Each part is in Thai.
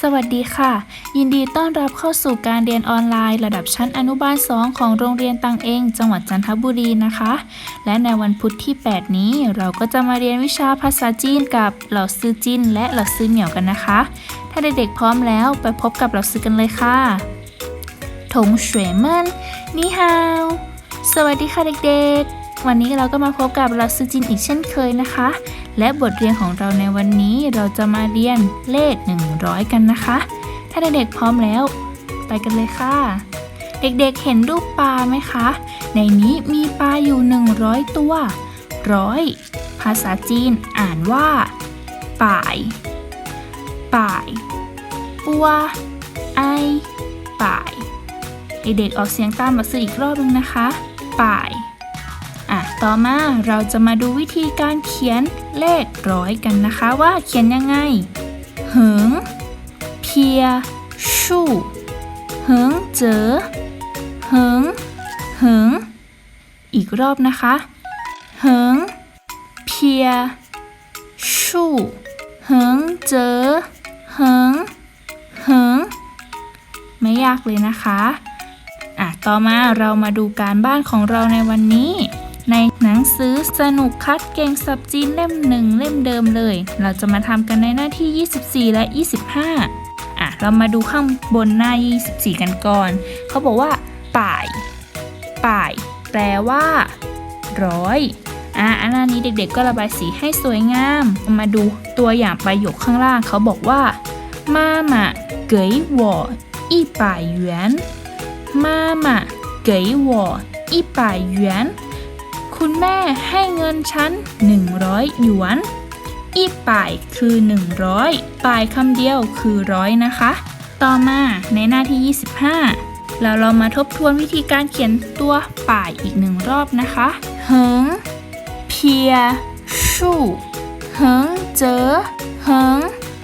สวัสดีค่ะ ยินดีต้อนรับเข้าสู่การเรียนออนไลน์ ระดับชั้นอนุบาล 2 ของโรงเรียนตังเอง จังหวัดจันทบุรีนะคะ และในวันพุธที่ 8 นี้ เราก็จะมาเรียนวิชาภาษาจีนกับเหล่าซื้อจินและเหล่าซื้อเหมียวกันนะคะ ถ้าเด็กๆพร้อมแล้วไปพบกับเหล่าซื้อกันเลยค่ะถงเฉวยเมินนี่ฮาวสวัสดีค่ะเด็กๆ วันนี้เราก็มาพบกับเหล่าซื้อจินอีกเช่นเคยนะคะ และบทเรียนของเราในวันนี้เราจะมาเรียนเลข 100 กันนะคะ ถ้าเด็กๆพร้อมแล้ว ไปกันเลยค่ะ เด็กๆเห็นรูปปลาไหมคะ ในนี้มีปลาอยู่ 100 ตัวร้อยภาษาจีนอ่านว่า ป่าย ป่ายปัวไอป่ายเด็กๆออกเสียงตามมาซื้ออีกรอบนึงนะคะ ป่าย ต่อมาเราจะมาดูวิธีการเขียนเลขร้อยกันนะคะว่าเขียนยังไงเหิงเพียชู่เหิงเจอเหิงเหิงอีกรอบนะคะเหิงเพียชู่เหิงเจอเหิงเหิงไม่ยากเลยนะคะอะต่อมาเรามาดูการบ้านของเราในวันนี้ ในหนังสือสนุกคัดเก่งสับจีนเล่มหนึ่งเล่มเดิมเลย เราจะมาทำกันในหน้าที่ 24 และ 25 อ่ะ เรามาดูข้างบนหน้า 24 กันก่อน เขาบอกว่า ป่าย ป่าย แปลว่า ร้อย อ่ะอันหน้านี้เด็กๆก็ระบายสีให้สวยงาม มาดูตัวอย่างประโยคข้างล่างเขาบอกว่ามาม่า给我一百元妈妈给我一百元 คุณแม่ให้เงินฉัน 100 หยวน อีป่ายคือ 100ป่ายคำเดียวคือร้อยนะคะ ต่อมาในหน้าที่ 25 เราเรามาทบทวนวิธีการเขียนตัวป่ายอีกหนึ่งรอบนะคะเหิงเพียชู่เหิงเจอเหิง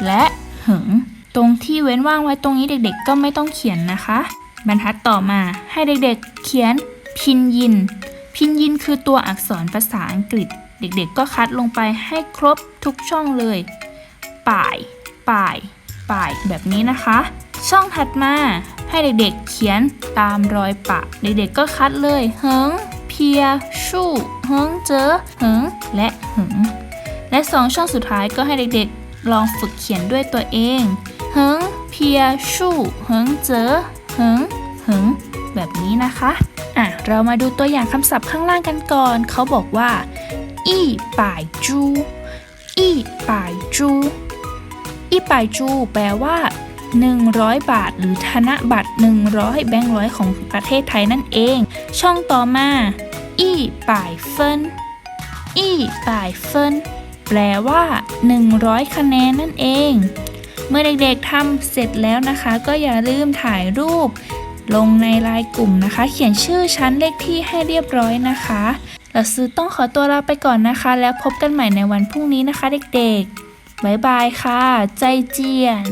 และเหิงตรงที่เว้นว่างไว้ตรงนี้เด็กๆ ก็ไม่ต้องเขียนนะคะ บรรทัดต่อมาให้เด็กๆ เขียนพินยิน พินยินคือตัวอักษรภาษาอังกฤษ เด็กๆก็คัดลงไปให้ครบทุกช่องเลย ป่าย ป่าย ป่ายแบบนี้นะคะ ช่องถัดมาให้เด็กๆเขียนตามรอยปะ เด็กๆก็คัดเลยเหิงเพีย ชู่เหิงเจอเหิงและหึงและสองช่องสุดท้ายก็ให้เด็กๆลองฝึกเขียนด้วยตัวเองเหิงเพีย ชู่เหิงเจอเหิงหึงแบบนี้นะคะ อะ เรามาดูตัวอย่างคำศัพท์ข้างล่างกันก่อน เขาบอกว่าอีป่ายจูอีป่ายจูอีป่ายจูแปลว่า 100 บาท หรือธนบัตร 100 แบงค์ร้อยของประเทศไทยนั่นเอง ช่องต่อมาอีป่ายเฟินอีป่ายเฟินแปลว่า 100 คะแนนนั่นเอง เมื่อเด็กๆทำเสร็จแล้วนะคะ ก็อย่าลืมถ่ายรูป ลงในไลน์กลุ่มนะคะ เขียนชื่อชั้นเลขที่ให้เรียบร้อยนะคะเราซื้อต้องขอตัวลาไปก่อนนะคะ แล้วพบกันใหม่ในวันพรุ่งนี้นะคะเด็กๆบ๊ายบายค่ะ ใจเจียน